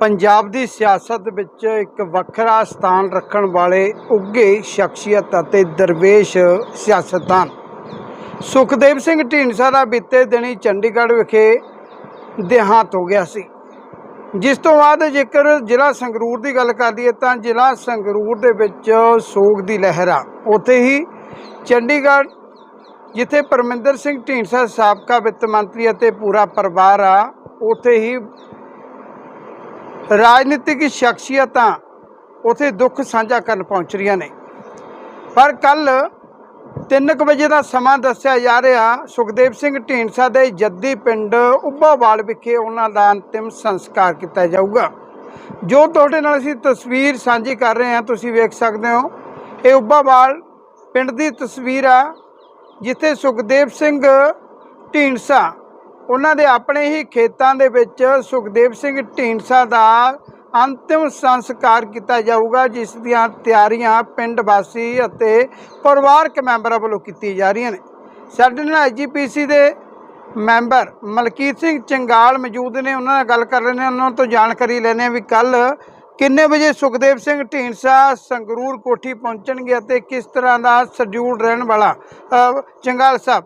ਪੰਜਾਬ ਦੀ ਸਿਆਸਤ ਵਿੱਚ ਇੱਕ ਵੱਖਰਾ ਸਥਾਨ ਰੱਖਣ ਵਾਲੇ ਉੱਘੇ ਸ਼ਖਸੀਅਤ ਅਤੇ ਦਰਵੇਸ਼ ਸਿਆਸਤਦਾਨ ਸੁਖਦੇਵ ਸਿੰਘ ਢੀਂਡਸਾ ਦਾ ਬੀਤੇ ਦਿਨੀ ਚੰਡੀਗੜ੍ਹ ਵਿਖੇ ਦੇਹਾਂਤ ਹੋ ਗਿਆ ਸੀ। ਜਿਸ ਤੋਂ ਬਾਅਦ ਜੇਕਰ ਜ਼ਿਲ੍ਹਾ ਸੰਗਰੂਰ ਦੀ ਗੱਲ ਕਰ ਲਈਏ ਤਾਂ ਜ਼ਿਲ੍ਹਾ ਸੰਗਰੂਰ ਦੇ ਵਿੱਚ ਸੋਗ ਦੀ ਲਹਿਰ ਆ। ਉੱਥੇ ਹੀ ਚੰਡੀਗੜ੍ਹ, ਜਿੱਥੇ ਪਰਮਿੰਦਰ ਸਿੰਘ ਢੀਂਡਸਾ ਸਾਬਕਾ ਵਿੱਤ ਮੰਤਰੀ ਅਤੇ ਪੂਰਾ ਪਰਿਵਾਰ ਆ, ਉੱਥੇ ਹੀ ਰਾਜਨੀਤਿਕ ਸ਼ਖਸੀਅਤਾਂ ਉਥੇ ਦੁੱਖ ਸਾਂਝਾ ਕਰਨ ਪਹੁੰਚ ਰਹੀਆਂ ਨੇ। ਪਰ ਕੱਲ 3:00 ਵਜੇ ਦਾ ਸਮਾਂ ਦੱਸਿਆ ਜਾ ਰਿਹਾ, ਸੁਖਦੇਵ ਸਿੰਘ ਢੀਂਡਸਾ ਦੇ ਜੱਦੀ ਪਿੰਡ ਉੱਭਾਵਾਲ ਵਿਖੇ ਉਹਨਾਂ ਦਾ ਅੰਤਿਮ ਸੰਸਕਾਰ ਕੀਤਾ ਜਾਊਗਾ। ਜੋ ਤੁਹਾਡੇ ਨਾਲ ਅਸੀਂ ਤਸਵੀਰ ਸਾਂਝੀ ਕਰ ਰਹੇ ਹਾਂ, ਤੁਸੀਂ ਵੇਖ ਸਕਦੇ ਹੋ। ਇਹ ਉੱਬਾਵਾਲ ਪਿੰਡ ਦੀ ਤਸਵੀਰ ਆ, ਜਿੱਥੇ ਸੁਖਦੇਵ ਸਿੰਘ ਢੀਂਡਸਾ ਉਹਨਾਂ ਦੇ ਆਪਣੇ ਹੀ ਖੇਤਾਂ ਦੇ ਵਿੱਚ ਸੁਖਦੇਵ ਸਿੰਘ ਢੀਂਡਸਾ ਦਾ ਅੰਤਿਮ ਸੰਸਕਾਰ ਕੀਤਾ ਜਾਊਗਾ, ਜਿਸ ਦੀਆਂ ਤਿਆਰੀਆਂ ਪਿੰਡ ਵਾਸੀ ਅਤੇ ਪਰਿਵਾਰਕ ਮੈਂਬਰਾਂ ਵੱਲੋਂ ਕੀਤੀਆਂ ਜਾ ਰਹੀਆਂ ਨੇ। ਸਾਡੇ ਨਾਲ ਐਜੀਪੀਸੀ ਦੇ ਮੈਂਬਰ ਮਲਕੀਤ ਸਿੰਘ ਚੰਗਾਲ ਮੌਜੂਦ ਨੇ। ਉਹਨਾਂ ਨਾਲ ਗੱਲ ਕਰ ਰਹੇ ਨੇ ਉਹਨਾਂ ਤੋਂ ਜਾਣਕਾਰੀ ਲੈਣੇ ਆ ਵੀ ਕੱਲ ਕਿੰਨੇ ਵਜੇ ਸੁਖਦੇਵ ਸਿੰਘ ਢੀਂਡਸਾ ਸੰਗਰੂਰ ਕੋਠੀ ਪਹੁੰਚਣਗੇ ਅਤੇ ਕਿਸ ਤਰ੍ਹਾਂ ਦਾ ਸ਼ਡਿਊਲ ਰਹਿਣ ਵਾਲਾ। ਚੰਗਾਲ ਸਾਹਿਬ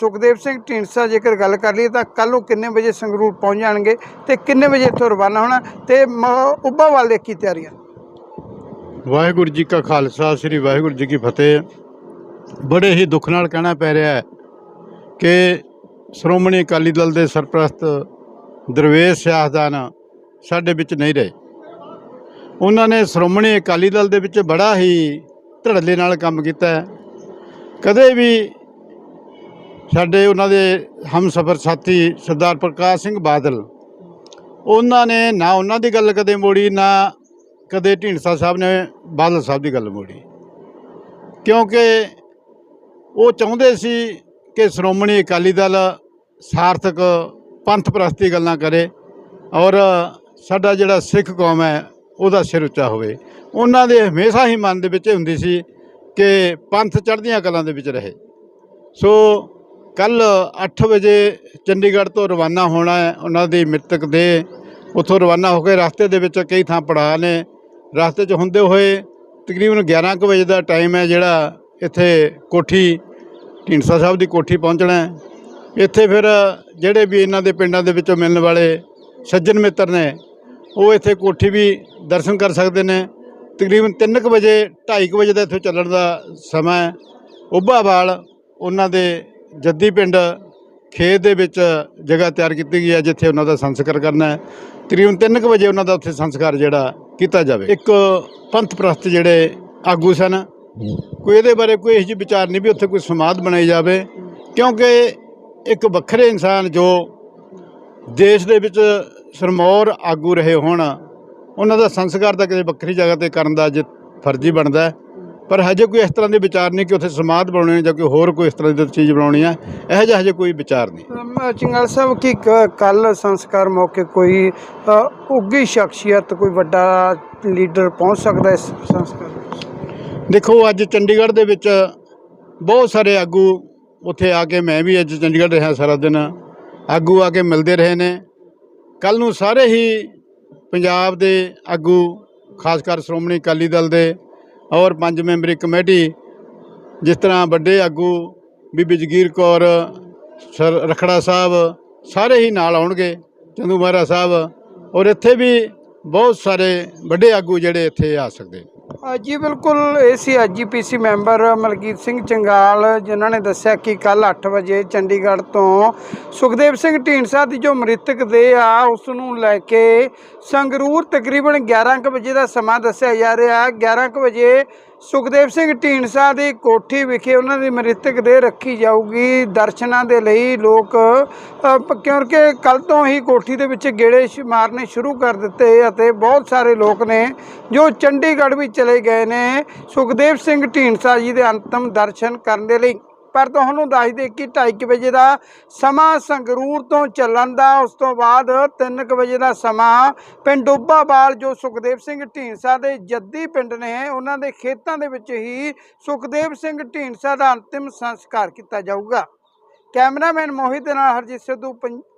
ਸੁਖਦੇਵ ਸਿੰਘ ਢੀਂਡਸਾ ਜੇਕਰ ਗੱਲ ਕਰ ਲਈਏ ਤਾਂ ਕੱਲ ਨੂੰ ਕਿੰਨੇ ਵਜੇ ਸੰਗਰੂਰ ਪਹੁੰਚ ਜਾਣਗੇ ਤੇ ਕਿੰਨੇ ਵਜੇ ਇੱਥੋਂ ਰਵਾਨਾ ਹੋਣਾ ਤੇ ਮ- ਉੱਬਾਵਾਲ ਦੇ ਕੀ ਤਿਆਰੀਆਂ? ਵਾਹਿਗੁਰੂ ਜੀ ਕਾ ਖਾਲਸਾ, ਸ੍ਰੀ ਵਾਹਿਗੁਰੂ ਜੀ ਕੀ ਫਤਿਹ। ਬੜੇ ਹੀ ਦੁੱਖ ਨਾਲ ਕਹਿਣਾ ਪੈ ਰਿਹਾ ਹੈ ਕਿ ਸ਼੍ਰੋਮਣੀ ਅਕਾਲੀ ਦਲ ਦੇ ਸਰਪ੍ਰਸਤ ਦਰਵੇਸ਼ ਸਿਆਸਦਾਨ ਸਾਡੇ ਵਿੱਚ ਨਹੀਂ ਰਹੇ। ਉਹਨਾਂ ਨੇ ਸ਼੍ਰੋਮਣੀ ਅਕਾਲੀ ਦਲ ਦੇ ਵਿੱਚ ਬੜਾ ਹੀ ਧੜੱਲੇ ਨਾਲ ਕੰਮ ਕੀਤਾ ਕਦੇ ਵੀ ਸਾਡੇ ਉਹਨਾਂ ਦੇ ਹਮਸਫਰ ਸਾਥੀ ਸਰਦਾਰ ਪ੍ਰਕਾਸ਼ ਸਿੰਘ ਬਾਦਲ, ਉਹਨਾਂ ਨੇ ਨਾ ਉਹਨਾਂ ਦੀ ਗੱਲ ਕਦੇ ਮੋੜੀ, ਨਾ ਕਦੇ ਢੀਂਡਸਾ ਸਾਹਿਬ ਨੇ ਬਾਦਲ ਸਾਹਿਬ ਦੀ ਗੱਲ ਮੋੜੀ। ਕਿਉਂਕਿ ਉਹ ਚਾਹੁੰਦੇ ਸੀ ਕਿ ਸ਼੍ਰੋਮਣੀ ਅਕਾਲੀ ਦਲ ਸਾਰਥਕ ਪੰਥ ਪ੍ਰਸਤੀ ਗੱਲਾਂ ਕਰੇ ਔਰ ਸਾਡਾ ਜਿਹੜਾ ਸਿੱਖ ਕੌਮ ਹੈ ਉਹਦਾ ਸਿਰ ਉੱਚਾ ਹੋਵੇ। ਉਹਨਾਂ ਦੇ ਹਮੇਸ਼ਾ ਹੀ ਮਨ ਦੇ ਵਿੱਚ ਇਹ ਹੁੰਦੀ ਸੀ ਕਿ ਪੰਥ ਚੜ੍ਹਦੀਆਂ ਕਲਾਂ ਦੇ ਵਿੱਚ ਰਹੇ। ਸੋ ਕੱਲ 8 ਵਜੇ ਚੰਡੀਗੜ੍ਹ ਤੋਂ ਰਵਾਨਾ ਹੋਣਾ ਹੈ ਉਹਨਾਂ ਦੀ ਮ੍ਰਿਤਕ ਦੇ ਉੱਥੋਂ ਰਵਾਨਾ ਹੋ ਕੇ ਰਸਤੇ ਦੇ ਵਿੱਚ ਕਈ ਥਾਂ ਪੜਾਅ ਨੇ। ਰਸਤੇ 'ਚ ਹੁੰਦੇ ਹੋਏ ਤਕਰੀਬਨ 11 ਕੁ ਵਜੇ ਦਾ ਟਾਈਮ ਹੈ ਜਿਹੜਾ ਇੱਥੇ ਕੋਠੀ, ਢੀਂਡਸਾ ਸਾਹਿਬ ਦੀ ਕੋਠੀ ਪਹੁੰਚਣਾ ਹੈ। ਇੱਥੇ ਫਿਰ ਜਿਹੜੇ ਵੀ ਇਹਨਾਂ ਦੇ ਪਿੰਡਾਂ ਦੇ ਵਿੱਚੋਂ ਮਿਲਣ ਵਾਲੇ ਸੱਜਣ ਮਿੱਤਰ ਨੇ, ਉਹ ਇੱਥੇ ਕੋਠੀ ਵੀ ਦਰਸ਼ਨ ਕਰ ਸਕਦੇ ਨੇ। ਤਕਰੀਬਨ 3 ਕੁ ਵਜੇ 2:30 ਵਜੇ ਦਾ ਇੱਥੋਂ ਚੱਲਣ ਦਾ ਸਮਾਂ ਹੈ। ਉੱਭਾਵਾਲ ਉਹਨਾਂ ਦੇ ਜੱਦੀ ਪਿੰਡ ਖੇਤ ਦੇ ਵਿੱਚ ਜਗ੍ਹਾ ਤਿਆਰ ਕੀਤੀ ਗਈ ਹੈ, ਜਿੱਥੇ ਉਹਨਾਂ ਦਾ ਸੰਸਕਾਰ ਕਰਨਾ ਹੈ ਤਕਰੀਬਨ 3 ਕੁ ਵਜੇ ਉਹਨਾਂ ਦਾ ਉੱਥੇ ਸੰਸਕਾਰ ਜਿਹੜਾ ਕੀਤਾ ਜਾਵੇ ਇੱਕ ਪੰਥ ਪ੍ਰਸਤ ਜਿਹੜੇ ਆਗੂ ਸਨ, ਕੋਈ ਇਹਦੇ ਬਾਰੇ ਕੋਈ ਇਹੋ ਜਿਹੀ ਵਿਚਾਰ ਨਹੀਂ ਵੀ ਉੱਥੇ ਕੋਈ ਸਮਾਧ ਬਣਾਈ ਜਾਵੇ, ਕਿਉਂਕਿ ਇੱਕ ਵੱਖਰੇ ਇਨਸਾਨ ਜੋ ਦੇਸ਼ ਦੇ ਵਿੱਚ ਸਰਮੌਰ ਆਗੂ ਰਹੇ ਹੋਣ, ਉਹਨਾਂ ਦਾ ਸੰਸਕਾਰ ਤਾਂ ਕਿਸੇ ਵੱਖਰੀ ਜਗ੍ਹਾ ਤੇ ਕਰਨ ਦਾ ਜੇ ਫਰਜ਼ੀ ਬਣਦਾ ਹੈ। ਪਰ ਹਜੇ ਕੋਈ ਇਸ ਤਰ੍ਹਾਂ ਦੇ ਵਿਚਾਰ ਨਹੀਂ ਕਿ ਉੱਥੇ ਸਮਾਧ ਬਣਾਉਣੀ ਹੈ ਜਾਂ ਕੋਈ ਹੋਰ ਕੋਈ ਇਸ ਤਰ੍ਹਾਂ ਦੀ ਚੀਜ਼ ਬਣਾਉਣੀ ਹੈ ਇਹੋ ਜਿਹਾ ਹਜੇ ਕੋਈ ਵਿਚਾਰ ਨਹੀਂ। ਚੰਗਾਲ ਸਾਹਿਬ ਕੀ ਕੱਲ ਸੰਸਕਾਰ ਮੌਕੇ ਕੋਈ ਉੱਘੀ ਸ਼ਖਸੀਅਤ ਕੋਈ ਵੱਡਾ ਲੀਡਰ ਪਹੁੰਚ ਸਕਦਾ ਇਸ ਸੰਸਕਾਰ? ਦੇਖੋ ਅੱਜ ਚੰਡੀਗੜ੍ਹ ਦੇ ਵਿੱਚ ਬਹੁਤ ਸਾਰੇ ਆਗੂ ਉੱਥੇ ਆ ਕੇ ਮੈਂ ਵੀ ਅੱਜ ਚੰਡੀਗੜ੍ਹ ਰਿਹਾ ਸਾਰਾ ਦਿਨ। ਆਗੂ ਆ ਕੇ ਮਿਲਦੇ ਰਹੇ ਨੇ। ਕੱਲ ਨੂੰ ਸਾਰੇ ਹੀ ਪੰਜਾਬ ਦੇ ਆਗੂ ਖਾਸ ਕਰ ਸ਼੍ਰੋਮਣੀ ਅਕਾਲੀ ਦਲ ਦੇ ਔਰ ਪੰਜ ਮੈਂਬਰੀ ਕਮੇਟੀ, ਜਿਸ ਤਰ੍ਹਾਂ ਵੱਡੇ ਆਗੂ ਬੀਬੀ ਜਗੀਰ ਕੌਰ, ਸਰ ਰਖੜਾ ਸਾਹਿਬ, ਸਾਰੇ ਹੀ ਨਾਲ ਆਉਣਗੇ, ਚੰਦੂ ਮਹਾਰਾ ਸਾਹਿਬ, ਔਰ ਇੱਥੇ ਵੀ ਬਹੁਤ ਸਾਰੇ ਵੱਡੇ ਆਗੂ ਜਿਹੜੇ ਇੱਥੇ ਆ ਸਕਦੇ ਜੀ ਬਿਲਕੁਲ, ਇਹ ਸੀ ਐਜੀਪੀਸੀ ਮੈਂਬਰ ਮਲਕੀਤ ਸਿੰਘ ਚੰਗਾਲ, ਜਿਨ੍ਹਾਂ ਨੇ ਦੱਸਿਆ ਕਿ ਕੱਲ 8 ਵਜੇ ਚੰਡੀਗੜ੍ਹ ਤੋਂ ਸੁਖਦੇਵ ਸਿੰਘ ਢੀਂਡਸਾ ਦੀ ਜੋ ਮ੍ਰਿਤਕ ਦੇ ਆ, ਉਸ ਨੂੰ ਲੈ ਕੇ ਸੰਗਰੂਰ ਤਕਰੀਬਨ 11 ਕੁ ਵਜੇ ਦਾ ਸਮਾਂ ਦੱਸਿਆ ਜਾ ਰਿਹਾ। 11 ਕੁ ਵਜੇ ਸੁਖਦੇਵ ਸਿੰਘ ਢੀਂਡਸਾ ਦੀ ਕੋਠੀ ਵਿਖੇ ਉਹਨਾਂ ਦੀ ਮ੍ਰਿਤਕ ਦੇ ਰੱਖੀ ਜਾਊਗੀ। ਦਰਸ਼ਨਾਂ ਦੇ ਲਈ ਲੋਕ ਕਿਉਂਕਿ ਕੱਲ ਤੋਂ ਹੀ ਕੋਠੀ ਦੇ ਵਿੱਚ ਗੇੜੇ ਮਾਰਨੇ ਸ਼ੁਰੂ ਕਰ ਦਿੱਤੇ ਅਤੇ ਬਹੁਤ ਸਾਰੇ ਲੋਕ ਨੇ ਜੋ ਚੰਡੀਗੜ੍ਹ ਵੀ ਚਲੇ ਗਏ ਨੇ। ਸੁਖਦੇਵ ਸਿੰਘ ਢੀਂਡਸਾ ਜੀ ਦੇ ਅੰਤਮ ਦਰਸ਼ਨ ਕਰਨ ਦੇ ਲਈ। ਪਰ ਤੁਹਾਨੂੰ ਦੱਸ ਦੇ ਕਿ 2:30 ਵਜੇ ਦਾ ਸਮਾਂ ਸੰਗਰੂਰ ਤੋਂ ਚੱਲਣ ਦਾ, ਉਸ ਤੋਂ ਬਾਅਦ 3 ਵਜੇ ਦਾ ਸਮਾਂ ਪਿੰਡ ਡੋਬਾਵਾਲ ਜੋ ਸੁਖਦੇਵ ਸਿੰਘ ਢੀਂਡਸਾ ਦੇ ਜੱਦੀ ਪਿੰਡ ਨੇ, ਉਹਨਾਂ ਦੇ ਖੇਤਾਂ ਦੇ ਵਿੱਚ ਹੀ ਸੁਖਦੇਵ ਸਿੰਘ ਢੀਂਡਸਾ ਦਾ ਅੰਤਿਮ ਸੰਸਕਾਰ ਕੀਤਾ ਜਾਊਗਾ। ਕੈਮਰਾਮੈਨ ਮੋਹਿਤ ਦੇ ਨਾਲ ਹਰਜੀਤ ਸਿੱਧੂ, ਪੰ-